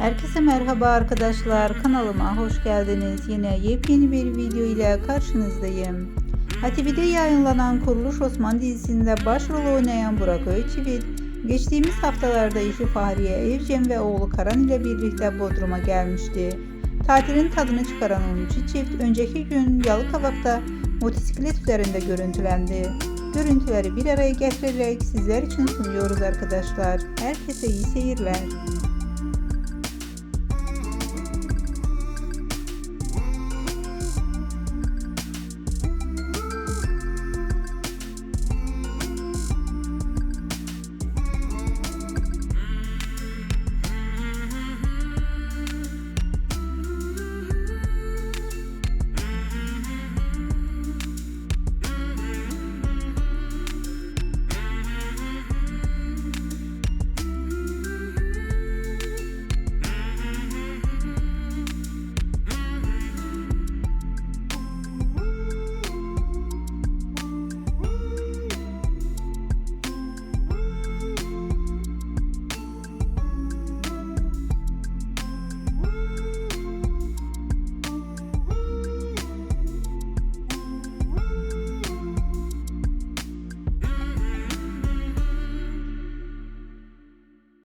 Herkese merhaba arkadaşlar. Kanalıma hoş geldiniz. Yine yepyeni bir video ile karşınızdayım. ATV'de yayınlanan Kuruluş Osman dizisinde başrol oynayan Burak Öçivit, geçtiğimiz haftalarda eşi Fahriye Evcen ve oğlu Karan ile birlikte Bodrum'a gelmişti. Tatilin tadını çıkaran oyuncu çift önceki gün Yalıkavak'ta motosiklet üzerinde görüntülendi. Görüntüleri bir araya getirerek sizler için sunuyoruz arkadaşlar. Herkese iyi seyirler.